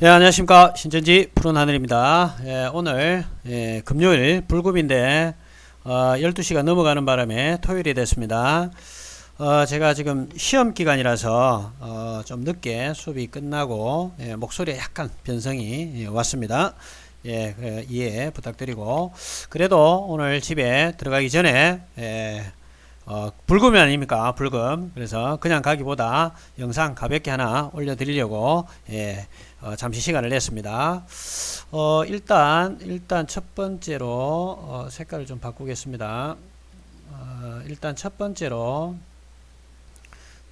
예, 안녕하십니까. 신천지 푸른 하늘입니다. 예, 오늘, 예, 금요일 불금인데, 어, 12시가 넘어가는 바람에 토요일이 됐습니다. 어, 제가 지금 시험 기간이라서, 어, 좀 늦게 수업이 끝나고, 예, 목소리에 약간 변성이 예, 왔습니다. 예, 그 이해 부탁드리고, 그래도 오늘 집에 들어가기 전에, 예, 어, 불금이 아닙니까? 불금. 그래서 그냥 가기보다 영상 가볍게 하나 올려드리려고, 예, 어, 잠시 시간을 냈습니다. 어, 일단, 일단 첫 번째로, 어, 색깔을 좀 바꾸겠습니다. 어, 일단 첫 번째로,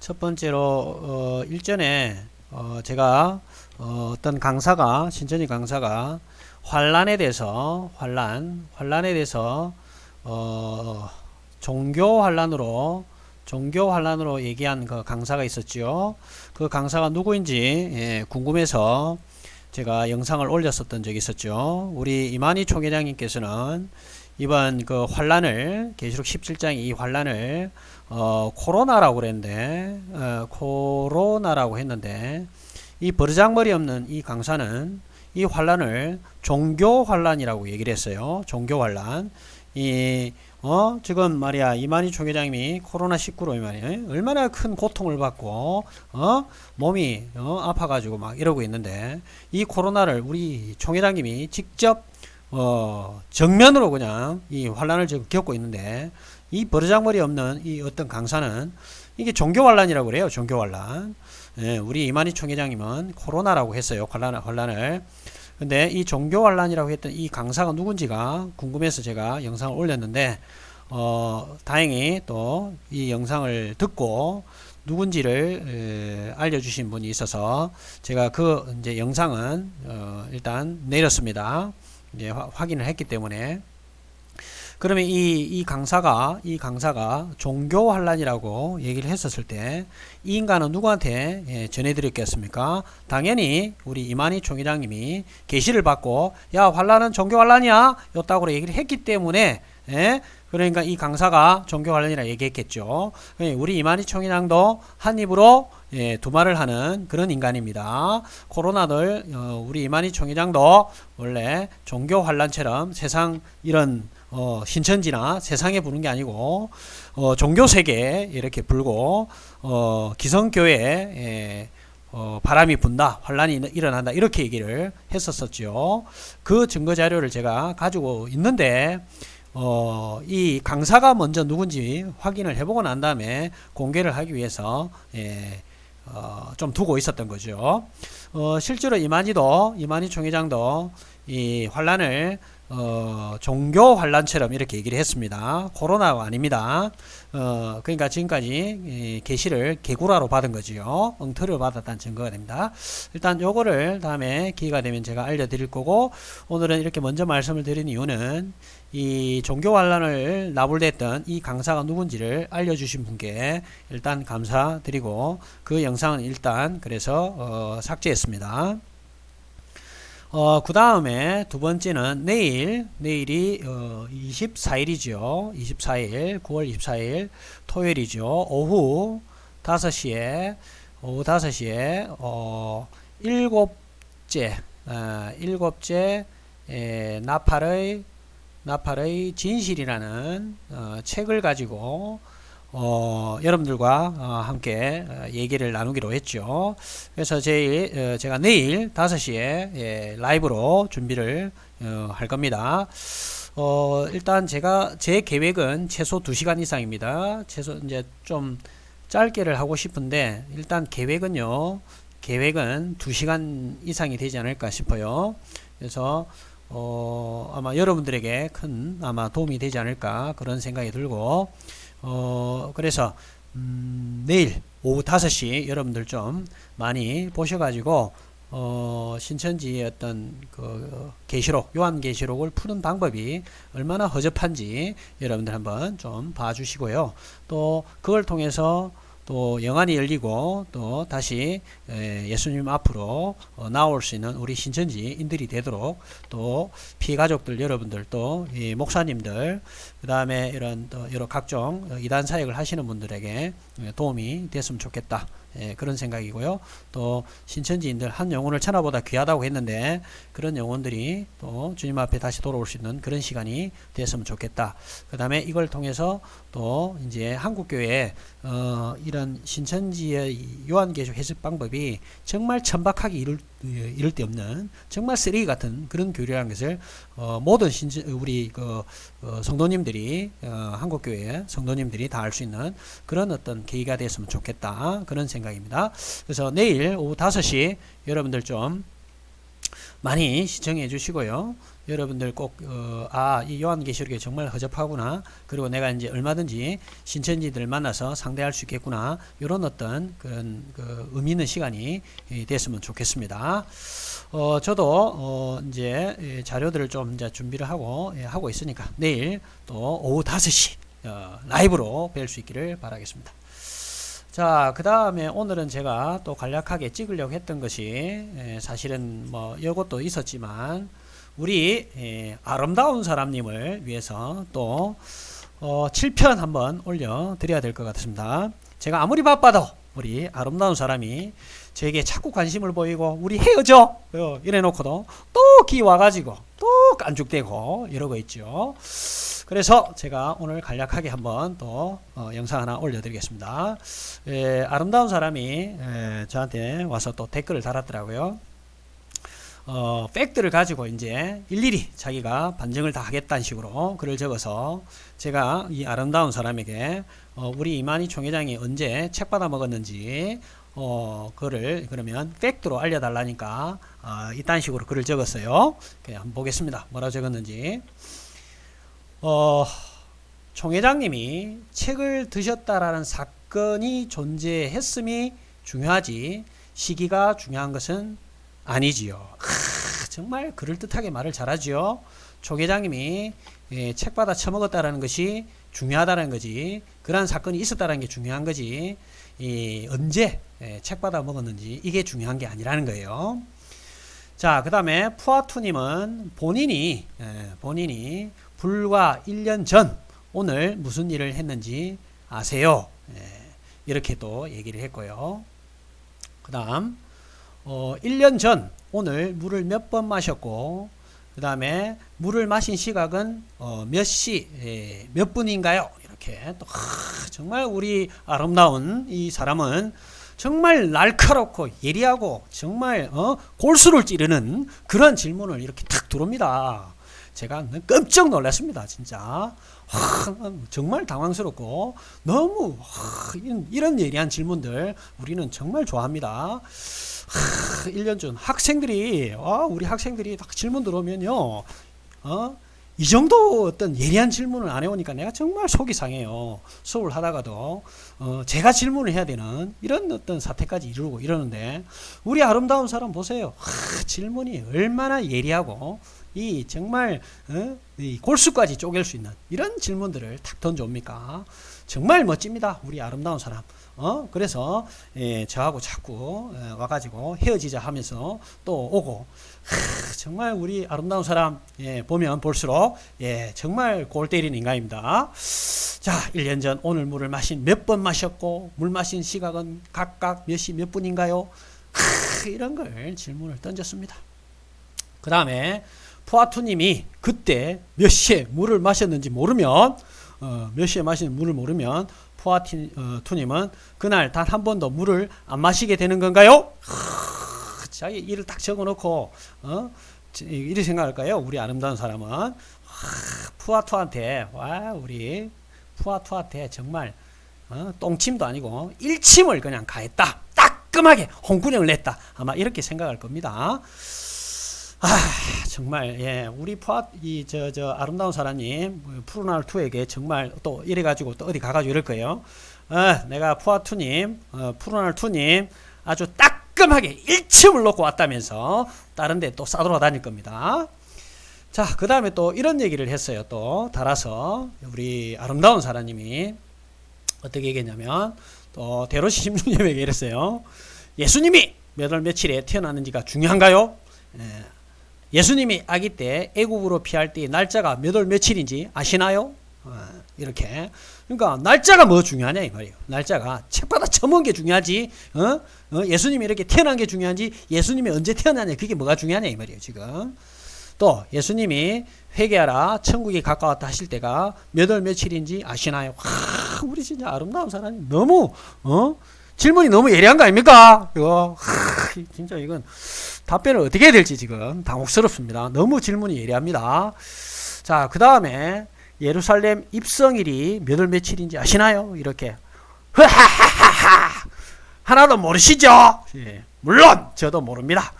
첫 번째로, 어, 일전에, 어, 제가, 어, 어떤 강사가, 신천지 강사가 환란에 대해서, 환란, 환란에 대해서, 어, 종교 환란으로, 종교 환란으로 얘기한 그 강사가 있었지요. 그 강사가 누구인지 예, 궁금해서 제가 영상을 올렸었던 적이 있었죠. 우리 이만희 총회장님께서는 이번 그 환란을 계시록 17장 이 환란을 어, 코로나라고 그랬는데 어, 코로나라고 했는데 이 버르장머리 없는 이 강사는 이 환란을 종교 환란이라고 얘기를 했어요. 종교 환란. 이 어, 지금 말이야, 이만희 총회장님이 코로나 19로 말이야, 얼마나 큰 고통을 받고, 어, 몸이, 어, 아파가지고 막 이러고 있는데, 이 코로나를 우리 총회장님이 직접, 어, 정면으로 그냥 이 환란을 지금 겪고 있는데, 이 버르장머리 없는 이 어떤 강사는 이게 종교 환란이라고 그래요, 종교 환란. 예, 우리 이만희 총회장님은 코로나라고 했어요, 환란, 환란을. 근데 이 종교 환란이라고 했던 이 강사가 누군지가 궁금해서 제가 영상을 올렸는데 어, 다행히 또 이 영상을 듣고 누군지를 에, 알려주신 분이 있어서 제가 그 이제 영상은 어, 일단 내렸습니다. 이제 화, 확인을 했기 때문에 그러면 이, 이 강사가 이 강사가 종교 환란이라고 얘기를 했었을 때 이 인간은 누구한테 예, 전해드렸겠습니까? 당연히 우리 이만희 총회장님이 계시를 받고 야 환란은 종교 환란이야 였다고 얘기를 했기 때문에 예? 그러니까 이 강사가 종교 관련이라 얘기했겠죠. 예, 우리 이만희 총회장도 한 입으로 예, 두 말을 하는 그런 인간입니다. 코로나들 어, 우리 이만희 총회장도 원래 종교 환란처럼 세상 이런 어, 신천지나 세상에 부는 게 아니고 어, 종교 세계에 이렇게 불고 어, 기성교회에 예, 어, 바람이 분다, 환란이 일어난다 이렇게 얘기를 했었었죠. 그 증거 자료를 제가 가지고 있는데 어, 이 강사가 먼저 누군지 확인을 해보고 난 다음에 공개를 하기 위해서 예, 어, 좀 두고 있었던 거죠. 어, 실제로 이만희도 이만희 총회장도 이 환란을 어, 종교 환란처럼 이렇게 얘기를 했습니다. 코로나가 아닙니다. 어, 그러니까 지금까지 계시를 개구라로 받은 거지요. 엉터리로 받았다는 증거가 됩니다. 일단 요거를 다음에 기회가 되면 제가 알려드릴 거고 오늘은 이렇게 먼저 말씀을 드린 이유는 이 종교 환란을 나불댔던 이 강사가 누군지를 알려주신 분께 일단 감사드리고 그 영상은 일단 그래서 어, 삭제했습니다. 어, 그 다음에 두 번째는 내일, 내일이 어, 24일이죠. 24일, 9월 24일 토요일이죠. 오후 5시에, 오후 5시에, 어, 일곱째, 어, 일곱째, 에, 나팔의, 나팔의 진실이라는 어, 책을 가지고 어, 여러분들과 어, 함께 어, 얘기를 나누기로 했죠. 그래서 제, 어, 제가 내일 5시에 예, 라이브로 준비를 어, 할 겁니다. 어, 일단 제가 제 계획은 최소 2시간 이상입니다. 최소 이제 좀 짧게를 하고 싶은데 일단 계획은요. 계획은 2시간 이상이 되지 않을까 싶어요. 그래서 어, 아마 여러분들에게 큰 아마 도움이 되지 않을까 그런 생각이 들고 어, 그래서, 음, 내일 오후 5시 여러분들 좀 많이 보셔가지고, 어, 신천지의 어떤 그 계시록, 요한 계시록을 푸는 방법이 얼마나 허접한지 여러분들 한번 좀 봐주시고요. 또 그걸 통해서 또 영안이 열리고 또 다시 예수님 앞으로 어, 나올 수 있는 우리 신천지인들이 되도록 또 피가족들 여러분들 또 목사님들 그 다음에 이런 또 여러 각종 이단 사역을 하시는 분들에게 도움이 됐으면 좋겠다 예, 그런 생각이고요. 또 신천지인들 한 영혼을 천하보다 귀하다고 했는데 그런 영혼들이 또 주님 앞에 다시 돌아올 수 있는 그런 시간이 됐으면 좋겠다. 그 다음에 이걸 통해서 또 이제 한국교회 어, 이런 신천지의 이 요한계시록 해석 방법이 정말 천박하게 이룰, 예, 이럴 데 없는 정말 쓰레기 같은 그런 교리라는 것을 어, 모든 신천, 우리 그 어, 성도님들이 어, 한국교회 성도님들이 다 알 수 있는 그런 어떤 계기가 됐으면 좋겠다 그런 생각입니다. 그래서 내일 오후 5시 여러분들 좀 많이 시청해 주시고요. 여러분들 꼭, 어, 아, 이 요한계시록이 정말 허접하구나. 그리고 내가 이제 얼마든지 신천지들을 만나서 상대할 수 있겠구나. 이런 어떤 그런 그 의미 있는 시간이 예, 됐으면 좋겠습니다. 어, 저도, 어, 이제 예, 자료들을 좀 이제 준비를 하고, 예, 하고 있으니까 내일 또 오후 5시, 어, 라이브로 뵐 수 있기를 바라겠습니다. 자, 그 다음에 오늘은 제가 또 간략하게 찍으려고 했던 것이 에, 사실은 뭐 이것도 있었지만 우리 에, 아름다운 사람님을 위해서 또 어, 7편 한번 올려 드려야 될 것 같습니다. 제가 아무리 바빠도 우리 아름다운 사람이 저에게 자꾸 관심을 보이고 우리 헤어져 어, 이래 놓고도 또 기 와가지고 또 깐죽대고 이러고 있죠. 그래서 제가 오늘 간략하게 한번 또 어, 영상 하나 올려드리겠습니다. 에, 아름다운 사람이 에, 저한테 와서 또 댓글을 달았더라고요. 어, 팩트를 가지고 이제 일일이 자기가 반증을 다 하겠다는 식으로 글을 적어서 제가 이 아름다운 사람에게 어, 우리 이만희 총회장이 언제 책 받아 먹었는지 어, 그를 그러면 팩트로 알려달라니까 어, 이딴 식으로 글을 적었어요. 한번 보겠습니다. 뭐라고 적었는지. 어, 총회장님이 책을 드셨다라는 사건이 존재했음이 중요하지 시기가 중요한 것은 아니지요. 크, 정말 그럴듯하게 말을 잘하지요. 총회장님이 예, 책 받아 처먹었다라는 것이 중요하다는 거지. 그러한 사건이 있었다는 게 중요한 거지. 이 언제 예, 책 받아 먹었는지 이게 중요한 게 아니라는 거예요. 자, 그 다음에 푸아투님은 본인이 예, 본인이 불과 1년 전 오늘 무슨 일을 했는지 아세요? 예, 이렇게 또 얘기를 했고요. 그 다음 어, 1년 전 오늘 물을 몇 번 마셨고 그 다음에 물을 마신 시각은 어, 몇 시, 예, 몇 분인가요? 이렇게 또 하, 정말 우리 아름다운 이 사람은 정말 날카롭고 예리하고 정말 어, 골수를 찌르는 그런 질문을 이렇게 탁 들어옵니다. 제가 깜짝 놀랐습니다. 진짜 하, 정말 당황스럽고 너무 하, 이런, 이런 예리한 질문들 우리는 정말 좋아합니다. 하, 1년 전 학생들이 아, 우리 학생들이 딱 질문 들어오면요. 어? 이 정도 어떤 예리한 질문을 안 해오니까 내가 정말 속이 상해요. 수업을 하다가도 어, 제가 질문을 해야 되는 이런 어떤 사태까지 이르고 이러는데 우리 아름다운 사람 보세요. 하, 질문이 얼마나 예리하고 이 정말 어? 이 골수까지 쪼갤 수 있는 이런 질문들을 탁 던져옵니까? 정말 멋집니다. 우리 아름다운 사람. 어? 그래서 예, 저하고 자꾸 예, 와가지고 헤어지자 하면서 또 오고 하, 정말 우리 아름다운 사람 예, 보면 볼수록 예, 정말 골 때리는 인간입니다. 자, 1년 전 오늘 물을 마신 몇 번 마셨고 물 마신 시각은 각각 몇 시 몇 분인가요? 하, 이런 걸 질문을 던졌습니다. 그 다음에 푸아투님이 그때 몇 시에 물을 마셨는지 모르면 어, 몇 시에 마시는 물을 모르면 푸아투님은 그날 단 한 번도 물을 안 마시게 되는 건가요? 하, 자기 일을 딱 적어놓고 어? 이렇게 생각할까요? 우리 아름다운 사람은 하, 푸아투한테 와 우리 푸아투한테 정말 어? 똥침도 아니고 일침을 그냥 가했다. 따끔하게 홍군형을 냈다. 아마 이렇게 생각할 겁니다. 아 정말 예 우리 포아 이저 저 아름다운 사람님 푸르날 투에게 정말 또 이래 가지고 또 어디 가가지고 이럴 거예요. 어, 내가 푸아 투님 어, 푸르날 투님 아주 따끔하게 일침을 놓고 왔다면서 다른데 또 싸돌아 다닐 겁니다. 자, 그 다음에 또 이런 얘기를 했어요. 또 달아서 우리 아름다운 사람님이 어떻게 얘기했냐면 또 대로시 심주님에게 이랬어요. 예수님이 몇 월 며칠에 태어났는지가 중요한가요? 예. 예수님이 아기 때 애국으로 피할 때 날짜가 몇 월 며칠인지 아시나요? 어, 이렇게. 그러니까 날짜가 뭐 중요하냐 이 말이에요. 날짜가 책받아 처먹은 게 중요하지. 어? 어? 예수님이 이렇게 태어난 게 중요한지 예수님이 언제 태어나냐 그게 뭐가 중요하냐 이 말이에요 지금. 또 예수님이 회개하라 천국이 가까웠다 하실 때가 몇 월 며칠인지 아시나요? 와, 우리 진짜 아름다운 사람이 너무 어? 질문이 너무 예리한 거 아닙니까? 이거 하, 진짜 이건 답변을 어떻게 해야 될지 지금 당혹스럽습니다. 너무 질문이 예리합니다. 자, 그 다음에 예루살렘 입성일이 몇월 며칠인지 아시나요? 이렇게 하나도 모르시죠? 예, 물론 저도 모릅니다.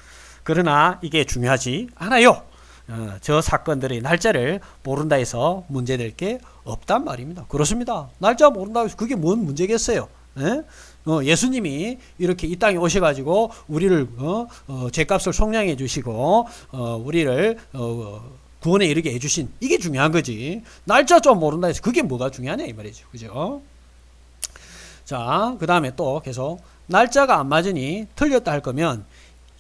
그러나 이게 중요하지 않아요. 어, 저 사건들의 날짜를 모른다 해서 문제될 게 없단 말입니다. 그렇습니다. 날짜 모른다 해서 그게 뭔 문제겠어요? 예? 어, 예수님이 이렇게 이 땅에 오셔가지고 우리를 어, 어, 죄값을 속량해 주시고 어, 우리를 어, 구원에 이르게 해주신 이게 중요한 거지. 날짜 좀 모른다 해서 그게 뭐가 중요하냐 이 말이죠. 그죠? 자, 그 다음에 또 계속 날짜가 안 맞으니 틀렸다 할 거면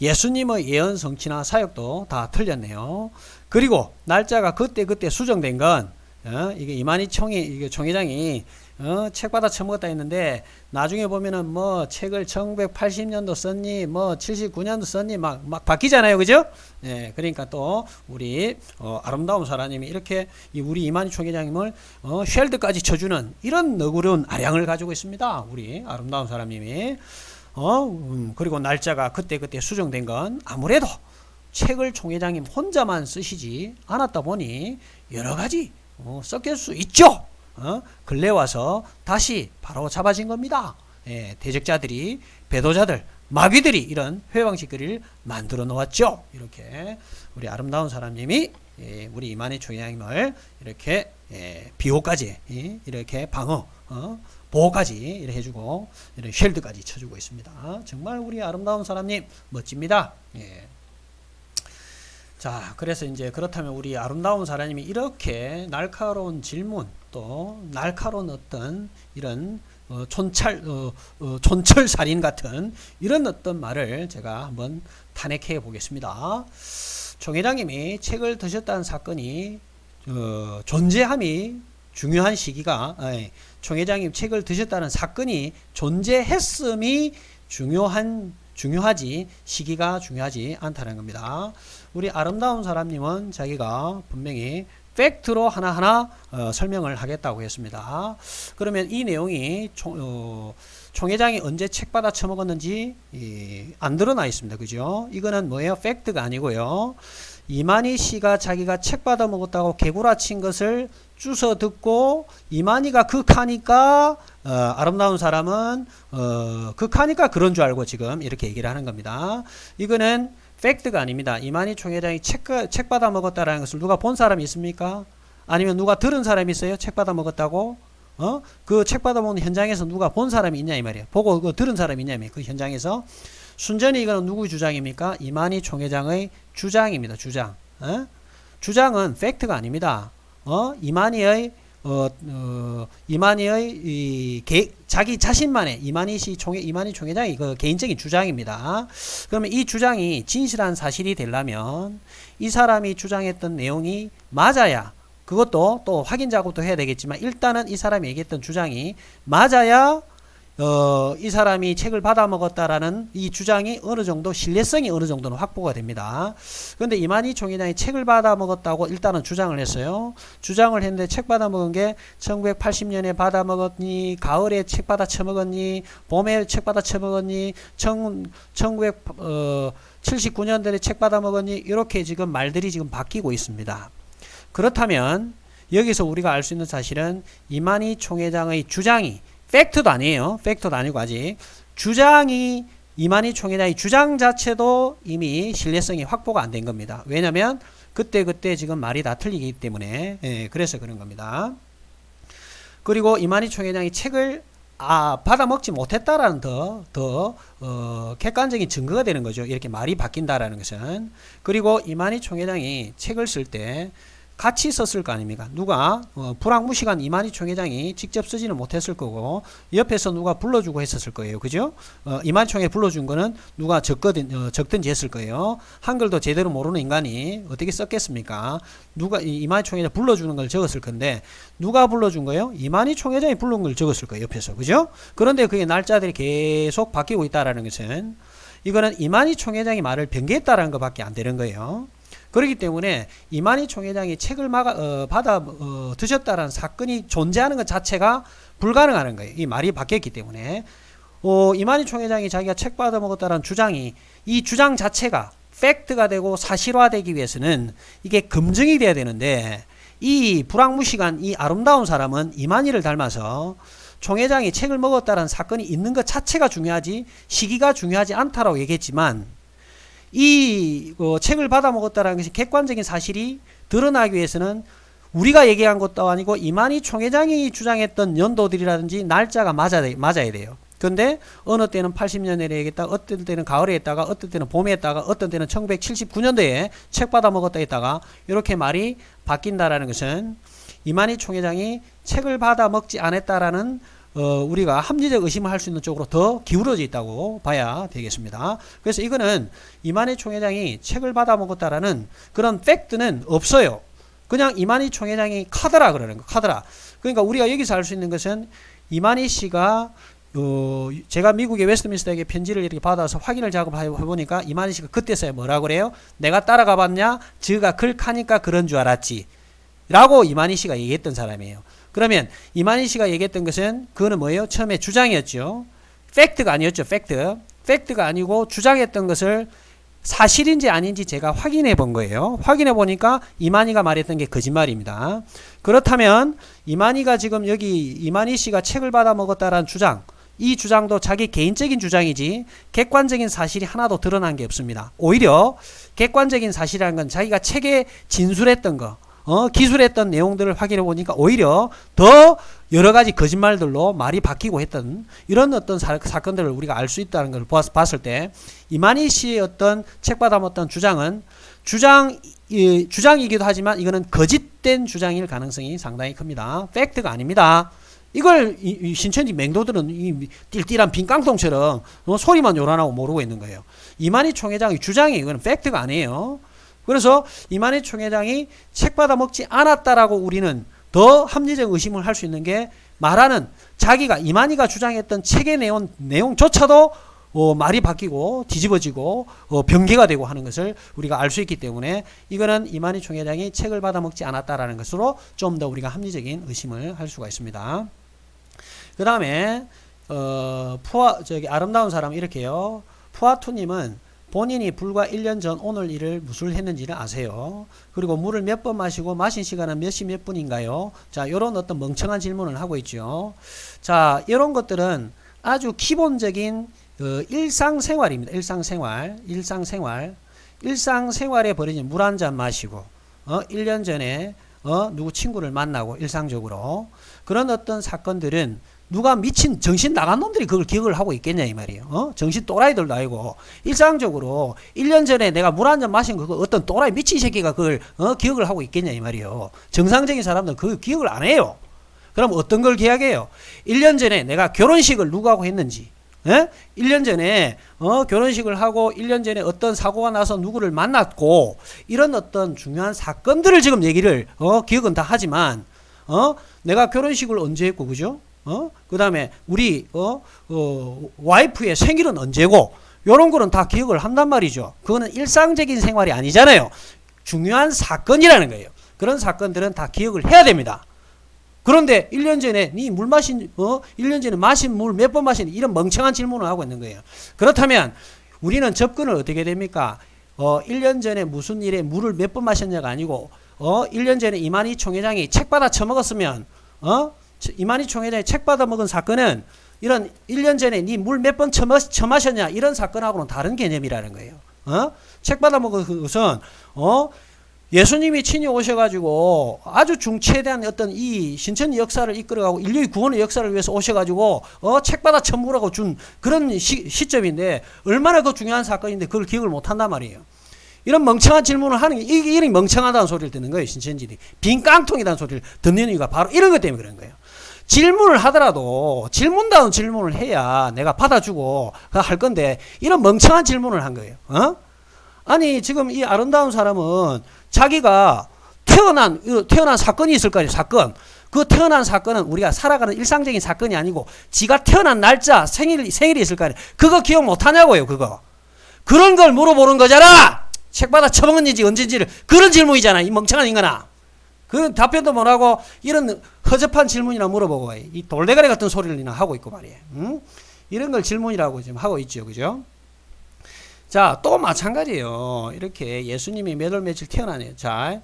예수님의 예언 성취나 사역도 다 틀렸네요. 그리고 날짜가 그때 그때 수정된 건 어, 이게 이만희 총회 총회장이 어, 책 받아 처먹었다 했는데 나중에 보면은 뭐 책을 1980년도 썼니? 뭐 79년도 썼니? 막 막 바뀌잖아요. 그죠? 예 그러니까 또 우리 어, 아름다운 사람님이 이렇게 이 우리 이만희 총회장님을 어, 쉘드까지 쳐주는 이런 너구려운 아량을 가지고 있습니다. 우리 아름다운 사람님이. 어 음, 그리고 날짜가 그때 그때 수정된 건 아무래도 책을 총회장님 혼자만 쓰시지 않았다 보니 여러 가지 어, 섞일 수 있죠. 어? 근래 와서 다시 바로 잡아진 겁니다. 예, 대적자들이 배도자들 마귀들이 이런 회방식거리를 만들어 놓았죠. 이렇게 우리 아름다운 사람님이 예, 우리 이만희 총회장님을 이렇게 예, 비호까지 예, 이렇게 방어 어, 보호까지 이렇게 해주고 이런 쉘드까지 쳐주고 있습니다. 정말 우리 아름다운 사람님 멋집니다. 예. 자, 그래서 이제 그렇다면 우리 아름다운 사람님이 이렇게 날카로운 질문 또 날카로운 어떤 이런 어, 촌철 어, 어, 촌철 살인 같은 이런 어떤 말을 제가 한번 탄핵해 보겠습니다. 총 회장님이 책을 드셨다는 사건이 어, 존재함이 중요한 시기가 아니, 총 회장님 책을 드셨다는 사건이 존재했음이 중요한 중요하지 시기가 중요하지 않다는 겁니다. 우리 아름다운 사람님은 자기가 분명히 팩트로 하나하나 어, 설명을 하겠다고 했습니다. 그러면 이 내용이 총, 어, 총회장이 언제 책 받아 처먹었는지 이, 안 드러나 있습니다. 그죠? 이거는 뭐예요? 팩트가 아니고요. 이만희 씨가 자기가 책 받아 먹었다고 개구라친 것을 주워 듣고 이만희가 극하니까 어, 아름다운 사람은 어, 극하니까 그런 줄 알고 지금 이렇게 얘기를 하는 겁니다. 이거는 팩트가 아닙니다. 이만희 총회장이 책, 책 받아 먹었다라는 것을 누가 본 사람이 있습니까? 아니면 누가 들은 사람이 있어요? 책 받아 먹었다고? 어? 그 책 받아 먹는 현장에서 누가 본 사람이 있냐 이 말이에요. 보고 그 들은 사람이 있냐 그 현장에서 순전히 이거는 누구 주장입니까? 이만희 총회장의 주장입니다. 주장. 어? 주장은 팩트가 아닙니다. 어? 이만희의 어, 어, 이만희의 이 개, 자기 자신만의 이만희 씨 총회 이만희 총회장이 그 개인적인 주장입니다. 그러면 이 주장이 진실한 사실이 되려면 이 사람이 주장했던 내용이 맞아야 그것도 또 확인 작업도 해야 되겠지만 일단은 이 사람이 얘기했던 주장이 맞아야 어, 이 사람이 책을 받아 먹었다라는 이 주장이 어느 정도 신뢰성이 어느 정도는 확보가 됩니다. 그런데 이만희 총회장이 책을 받아 먹었다고 일단은 주장을 했어요. 주장을 했는데 책 받아 먹은 게 1980년에 받아 먹었니, 가을에 책 받아 처먹었니, 봄에 책 받아 처먹었니, 1979년도에 책 받아 먹었니, 이렇게 지금 말들이 지금 바뀌고 있습니다. 그렇다면 여기서 우리가 알 수 있는 사실은 이만희 총회장의 주장이 팩트도 아니에요. 팩트도 아니고 아직 주장이 이만희 총회장의 주장 자체도 이미 신뢰성이 확보가 안 된 겁니다. 왜냐하면 그때 그때 지금 말이 다 틀리기 때문에 예, 그래서 그런 겁니다. 그리고 이만희 총회장이 책을 아 받아 먹지 못했다라는 더 더 어, 객관적인 증거가 되는 거죠. 이렇게 말이 바뀐다라는 것은 그리고 이만희 총회장이 책을 쓸 때 같이 썼을 거 아닙니까? 누가 어, 불황무시간 이만희 총회장이 직접 쓰지는 못했을 거고 옆에서 누가 불러주고 했었을 거예요, 그죠? 어, 이만희 총회 불러준 거는 누가 적거든 어, 적든지 했을 거예요. 한글도 제대로 모르는 인간이 어떻게 썼겠습니까? 누가 이- 이만희 총회장 불러주는 걸 적었을 건데 누가 불러준 거예요? 이만희 총회장이 부른 걸 적었을 거예요, 옆에서, 그죠? 그런데 그게 날짜들이 계속 바뀌고 있다라는 것은 이거는 이만희 총회장이 말을 변개했다라는 것밖에 안 되는 거예요. 그렇기 때문에 이만희 총회장이 책을 막아, 어, 받아 어, 드셨다라는 사건이 존재하는 것 자체가 불가능하는 거예요. 이 말이 바뀌었기 때문에 어, 이만희 총회장이 자기가 책 받아 먹었다는 주장이 이 주장 자체가 팩트가 되고 사실화되기 위해서는 이게 검증이 돼야 되는데 이 불황무시간 이 아름다운 사람은 이만희를 닮아서 총회장이 책을 먹었다는 사건이 있는 것 자체가 중요하지 시기가 중요하지 않다라고 얘기했지만 이 어, 책을 받아 먹었다는 것이 객관적인 사실이 드러나기 위해서는 우리가 얘기한 것도 아니고 이만희 총회장이 주장했던 연도들이라든지 날짜가 맞아 맞아야 돼요. 근데 어느 때는 80년에 얘기했다, 어떤 때는 가을에 했다가, 어떤 때는 봄에 했다가, 어떤 때는 1979년도에 책 받아 먹었다 했다가 이렇게 말이 바뀐다라는 것은 이만희 총회장이 책을 받아 먹지 않았다라는 어, 우리가 합리적 의심을 할 수 있는 쪽으로 더 기울어져 있다고 봐야 되겠습니다. 그래서 이거는 이만희 총회장이 책을 받아 먹었다라는 그런 팩트는 없어요. 그냥 이만희 총회장이 카더라 그러는 거, 카더라. 그러니까 우리가 여기서 알 수 있는 것은 이만희 씨가 어, 제가 미국의 웨스트민스터에게 편지를 이렇게 받아서 확인을 작업해 보니까 이만희 씨가 그때서야 뭐라 그래요? 내가 따라가 봤냐? 저가 클카니까 그런 줄 알았지. 라고 이만희 씨가 얘기했던 사람이에요. 그러면 이만희 씨가 얘기했던 것은 그거는 뭐예요? 처음에 주장이었죠. 팩트가 아니었죠. 팩트. 팩트가 아니고 주장했던 것을 사실인지 아닌지 제가 확인해 본 거예요. 확인해 보니까 이만희가 말했던 게 거짓말입니다. 그렇다면 이만희가 지금 여기 이만희 씨가 책을 받아 먹었다라는 주장 이 주장도 자기 개인적인 주장이지 객관적인 사실이 하나도 드러난 게 없습니다. 오히려 객관적인 사실이라는 건 자기가 책에 진술했던 거, 어, 기술했던 내용들을 확인해 보니까 오히려 더 여러 가지 거짓말들로 말이 바뀌고 했던 이런 어떤 사, 건들을 우리가 알 수 있다는 걸 보았, 봤을 때 이만희 씨의 어떤 책 받아 먹었던 주장은 주장 이, 주장이기도 하지만 이거는 거짓된 주장일 가능성이 상당히 큽니다. 팩트가 아닙니다. 이걸 이, 이 신천지 맹도들은 이 띨띨한 빈 깡통처럼 어, 소리만 요란하고 모르고 있는 거예요. 이만희 총회장의 주장이 이거는 팩트가 아니에요. 그래서 이만희 총회장이 책 받아 먹지 않았다라고 우리는 더 합리적 의심을 할 수 있는 게 말하는 자기가 이만희가 주장했던 책의 내용 내용조차도 어, 말이 바뀌고 뒤집어지고 어, 변개가 되고 하는 것을 우리가 알 수 있기 때문에 이거는 이만희 총회장이 책을 받아 먹지 않았다라는 것으로 좀 더 우리가 합리적인 의심을 할 수가 있습니다. 그 다음에 어, 푸아 저기 아름다운 사람 이렇게요. 푸아투님은 본인이 불과 1년 전 오늘 일을 무술 했는지를 아세요. 그리고 물을 몇 번 마시고 마신 시간은 몇시몇 분인가요? 자, 이런 어떤 멍청한 질문을 하고 있죠. 자, 이런 것들은 아주 기본적인 어, 일상생활입니다. 일상생활, 일상생활, 일상생활에 벌어진 물 한 잔 마시고, 어, 1년 전에 어, 누구 친구를 만나고 일상적으로 그런 어떤 사건들은 누가 미친 정신 나간 놈들이 그걸 기억을 하고 있겠냐 이 말이에요. 어? 정신 또라이들도 아니고 일상적으로 1년 전에 내가 물 한 잔 마신 그거 어떤 또라이 미친 새끼가 그걸 어? 기억을 하고 있겠냐 이 말이에요. 정상적인 사람들은 그 기억을 안 해요. 그럼 어떤 걸 기억해요? 1년 전에 내가 결혼식을 누구하고 했는지 예? 1년 전에 어, 결혼식을 하고 1년 전에 어떤 사고가 나서 누구를 만났고 이런 어떤 중요한 사건들을 지금 얘기를 어, 기억은 다 하지만 어, 내가 결혼식을 언제 했고 그죠? 어? 그 다음에 우리 어, 어, 와이프의 생일은 언제고 요런 거는 다 기억을 한단 말이죠. 그거는 일상적인 생활이 아니잖아요. 중요한 사건이라는 거예요. 그런 사건들은 다 기억을 해야 됩니다. 그런데 1년 전에 니물 마신 어 1년 전에 마신 물 몇 번 마신 이런 멍청한 질문을 하고 있는 거예요. 그렇다면 우리는 접근을 어떻게 됩니까? 어 1년 전에 무슨 일에 물을 몇 번 마셨냐가 아니고 어 1년 전에 이만희 총회장이 책 받아 처먹었으면 어 이만희 총회장이 책 받아 먹은 사건은 이런 1년 전에 니물몇 번 처마셨냐 이런 사건하고는 다른 개념이라는 거예요. 어? 책 받아 먹은 것은 어 예수님이 친히 오셔가지고 아주 중체대한 어떤 이 신천 역사를 이끌어가고 인류의 구원의 역사를 위해서 오셔가지고 어 책받아 천부라고 준 그런 시, 시점인데 얼마나 그 중요한 사건인데 그걸 기억을 못한단 말이에요. 이런 멍청한 질문을 하는 게 이게 이런 멍청하다는 소리를 듣는 거예요 신천지들이 빈 깡통이라는 소리를 듣는 이유가 바로 이런 것 때문에 그런 거예요 질문을 하더라도 질문다운 질문을 해야 내가 받아주고 그할 건데 이런 멍청한 질문을 한 거예요. 어? 아니 지금 이 아름다운 사람은 자기가 태어난 이 태어난 사건이 있을 거 아니에요 사건. 그 태어난 사건은 우리가 살아가는 일상적인 사건이 아니고 지가 태어난 날짜 생일 생일이 있을 거 아니에요. 그거 기억 못 하냐고요 그거. 그런 걸 물어보는 거잖아! 책 받아 처먹은지 언제인지를 그런 질문이잖아 이 멍청한 인간아. 그 답변도 못하고 이런 허접한 질문이나 물어보고 이 돌대가리 같은 소리를 하고 있고 말이에요 응? 이런 걸 질문이라고 지금 하고 있죠 그죠 자, 또 마찬가지예요. 이렇게 예수님이 몇 월 며칠 태어나네요. 자,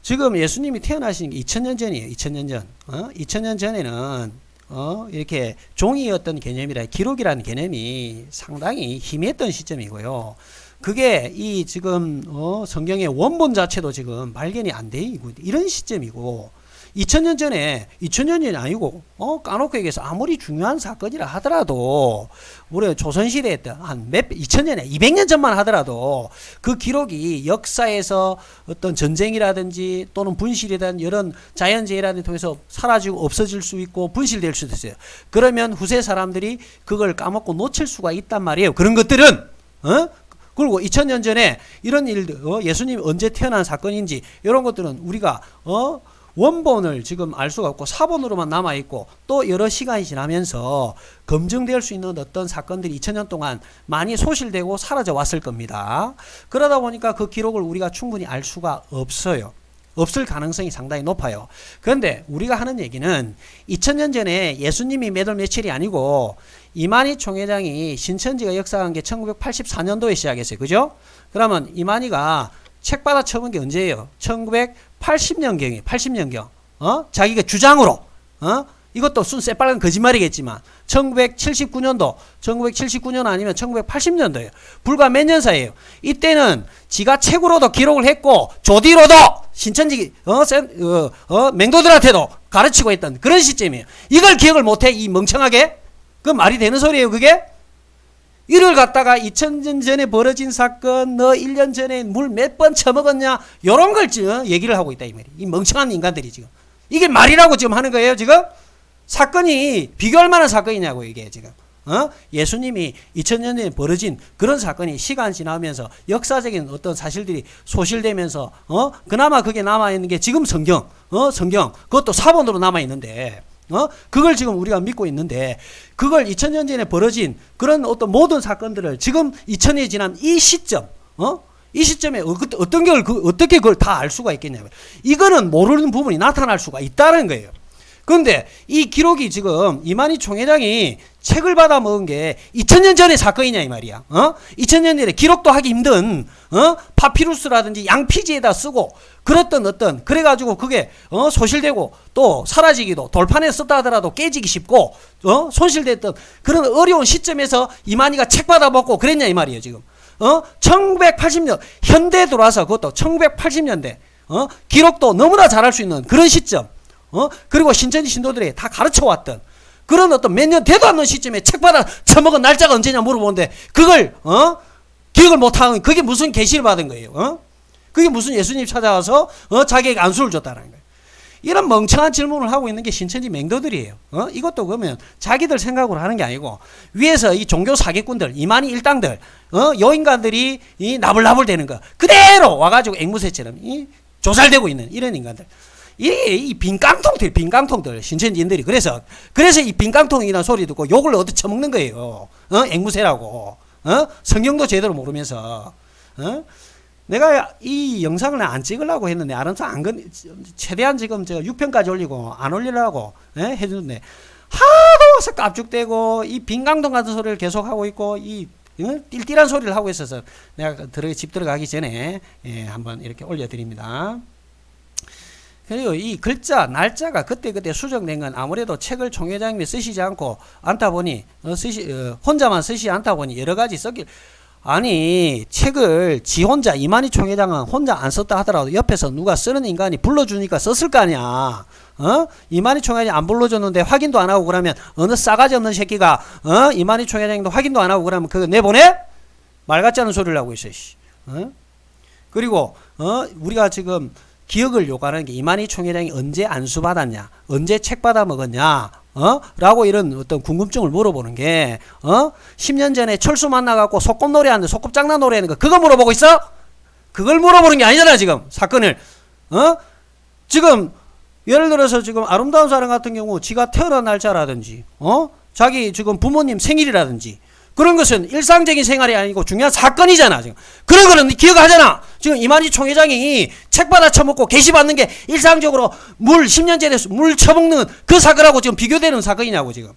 지금 예수님이 태어나신 게 2000년 전이에요. 2000년 전. 어? 2000년 전에는 어? 이렇게 종이었던 개념이라 기록이라는 개념이 상당히 희미했던 시점이고요. 그게 이 지금 어, 성경의 원본 자체도 지금 발견이 안돼 있고 이런 시점이고 2000년 전에 2000년 전이 아니고 어 까놓고 얘기해서 아무리 중요한 사건이라 하더라도 우리 조선 시대에 한몇 2000년에 200년 전만 하더라도 그 기록이 역사에서 어떤 전쟁이라든지 또는 분실이라든 이런 자연재해라든지 통해서 사라지고 없어질 수 있고 분실될 수도 있어요. 그러면 후세 사람들이 그걸 까먹고 놓칠 수가 있단 말이에요. 그런 것들은 어? 그리고 2000년 전에 이런 일들 어? 예수님이 언제 태어난 사건인지 이런 것들은 우리가 어? 원본을 지금 알 수가 없고 사본으로만 남아 있고 또 여러 시간이 지나면서 검증될 수 있는 어떤 사건들이 2000년 동안 많이 소실되고 사라져 왔을 겁니다. 그러다 보니까 그 기록을 우리가 충분히 알 수가 없어요. 없을 가능성이 상당히 높아요. 그런데 우리가 하는 얘기는 2000년 전에 예수님이 몇월 며칠이 아니고 이만희 총회장이 신천지가 역사한 게 1984년도에 시작했어요. 그죠? 그러면 이만희가 책 받아 처은 게 언제예요? 1980년경이에요. 80년경. 어? 자기가 주장으로. 어? 이것도 순 새빨간 거짓말이겠지만 1979년도, 1979년 아니면 1980년도예요. 불과 몇 년 사이에요. 이때는 지가 책으로도 기록을 했고 조디로도 신천지 어, 센, 어, 어, 맹도들한테도 가르치고 있던 그런 시점이에요. 이걸 기억을 못해 이 멍청하게? 그 말이 되는 소리예요, 그게? 이를 갖다가 2000년 전에 벌어진 사건, 너 1년 전에 물 몇 번 처먹었냐, 요런 걸 지금 얘기를 하고 있다, 이 말이. 이 멍청한 인간들이 지금. 이게 말이라고 지금 하는 거예요, 지금? 사건이 비교할 만한 사건이냐고, 이게 지금. 어? 예수님이 2000년 전에 벌어진 그런 사건이 시간 지나면서 역사적인 어떤 사실들이 소실되면서, 어? 그나마 그게 남아 있는 게 지금 성경, 어? 성경. 그것도 사본으로 남아 있는데, 어? 그걸 지금 우리가 믿고 있는데 그걸 2000년 전에 벌어진 그런 어떤 모든 사건들을 지금 2000년이 지난 이 시점 어? 이 시점에 어- 어떤 걸 그, 어떻게 그걸 다 알 수가 있겠냐면 이거는 모르는 부분이 나타날 수가 있다는 거예요. 그런데 이 기록이 지금 이만희 총회장이 책을 받아 먹은 게 2000년 전의 사건이냐 이 말이야. 어? 2000년 전에 기록도 하기 힘든 어? 파피루스라든지 양피지에다 쓰고 그랬던 어떤 그래 가지고 그게 어? 소실되고 또 사라지기도 돌판에 썼다 하더라도 깨지기 쉽고 어? 손실됐던 그런 어려운 시점에서 이만희가 책 받아 먹고 그랬냐 이 말이에요 지금. 어? 1980년 현대 들어와서 그것도 1980년대 어? 기록도 너무나 잘할 수 있는 그런 시점. 어? 그리고 신천지 신도들이 다 가르쳐 왔던 그런 어떤 몇 년 되도 않는 시점에 책 받아 처먹은 날짜가 언제냐 물어보는데 그걸 어? 기억을 못 하는 그게 무슨 계시를 받은 거예요. 어? 그게 무슨 예수님 찾아와서 어? 자기에게 안수를 줬다는 거예요. 이런 멍청한 질문을 하고 있는 게 신천지 맹도들이에요. 어? 이것도 그러면 자기들 생각으로 하는 게 아니고 위에서 이 종교 사기꾼들, 이만희 일당들, 어? 여인간들이 이 나불나불 되는 거 그대로 와가지고 앵무새처럼 이 조살되고 있는 이런 인간들. 이, 이 빈 깡통들, 빈 깡통들, 신천지인들이. 그래서, 그래서 이 빈 깡통이라는 소리 듣고 욕을 얻어 처먹는 거예요. 어? 앵무새라고. 어? 성경도 제대로 모르면서. 어? 내가 이 영상을 안 찍으려고 했는데, 알아서 안, 건, 최대한 지금 제가 6편까지 올리고, 안 올리려고, 예? 해주는데, 하도 와서 깝죽대고, 이 빈깡통 같은 소리를 계속 하고 있고, 이, 어? 띨띨한 소리를 하고 있어서, 내가 들어, 집 들어가기 전에, 예, 한번 이렇게 올려드립니다. 그리고 이 글자, 날짜가 그때그때 수정된 건 아무래도 책을 총회장님이 쓰시지 않고 않다 보니, 어, 쓰시, 어, 혼자만 쓰시지 않다 보니 여러 가지 썼길. 아니, 책을 지 혼자, 이만희 총회장은 혼자 안 썼다 하더라도 옆에서 누가 쓰는 인간이 불러주니까 썼을 거 아니야. 어? 이만희 총회장이 안 불러줬는데 확인도 안 하고 그러면 어느 싸가지 없는 새끼가, 어? 이만희 총회장도 확인도 안 하고 그러면 그거 내보내? 말 같지 않은 소리를 하고 있어, 씨. 어? 그리고 어 우리가 지금 기억을 요구하는 게 이만희 총회장이 언제 안수 받았냐, 언제 책 받아 먹었냐, 어? 라고 이런 어떤 궁금증을 물어보는 게, 어? 10년 전에 철수 만나갖고 소꿉 노래하는데 소꿉 장난 노래하는 거, 그거 물어보고 있어? 그걸 물어보는 게 아니잖아, 지금. 사건을. 어? 지금, 예를 들어서 지금 아름다운 사람 같은 경우, 지가 태어난 날짜라든지, 어? 자기 지금 부모님 생일이라든지, 그런 것은 일상적인 생활이 아니고 중요한 사건이잖아, 지금. 그런 거는 기억하잖아. 지금 이만희 총회장이 책 받아 처먹고 게시 받는 게 일상적으로 물 10년 전에 물 처먹는 그 사건하고 지금 비교되는 사건이냐고, 지금.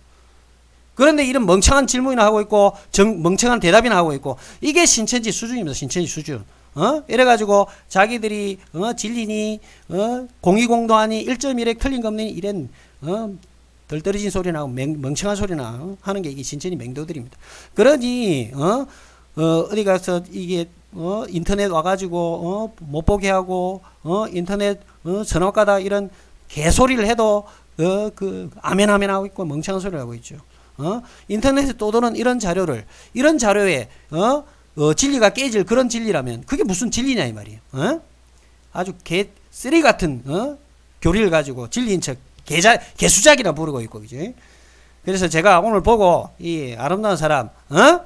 그런데 이런 멍청한 질문이나 하고 있고, 정, 멍청한 대답이나 하고 있고, 이게 신천지 수준입니다, 신천지 수준. 어? 이래가지고 자기들이, 어, 진리니, 어, 공의공도 아니, 1.1에 틀린 거 없니, 이런, 어, 덜 떨어진 소리나 맹, 멍청한 소리나 어? 하는 게 이게 신천지 맹도들입니다. 그러니 어, 어 어디 가서 이게 어 인터넷 와가지고 어 못 보게 하고 어 인터넷 어 전화가다 이런 개소리를 해도 어 그 아멘 아멘 하고 있고 멍청한 소리를 하고 있죠. 어 인터넷에 떠도는 이런 자료를 이런 자료에 어, 어 진리가 깨질 그런 진리라면 그게 무슨 진리냐 이 말이에요. 어? 아주 개 쓰리 같은 어 교리를 가지고 진리인 척 개자 개수작이라 부르고 있고 그지. 그래서 제가 오늘 보고 이 아름다운 사람 어?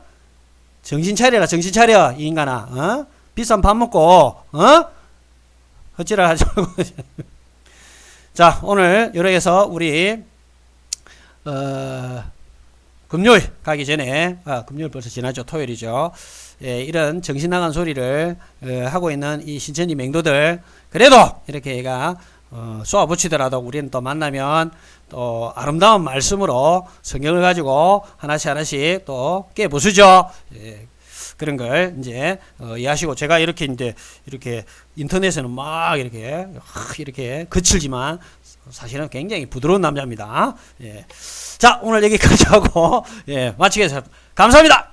정신 차려라 정신 차려 이 인간아 어? 비싼 밥 먹고 어? 하지 말고. 자 오늘 이렇게 해서 우리 어 금요일 가기 전에 아 금요일 벌써 지나죠 토요일이죠. 예, 이런 정신 나간 소리를 어, 하고 있는 이 신천지 맹도들 그래도 이렇게 얘가 어, 쏘아 붙이더라도 우리는 또 만나면 또 아름다운 말씀으로 성경을 가지고 하나씩 하나씩 또 깨부수죠. 예, 그런 걸 이제 어, 이해하시고 제가 이렇게 이제 이렇게 인터넷에는 막 이렇게 하, 이렇게 거칠지만 사실은 굉장히 부드러운 남자입니다. 예. 자 오늘 여기까지 하고 예, 마치겠습니다. 감사합니다.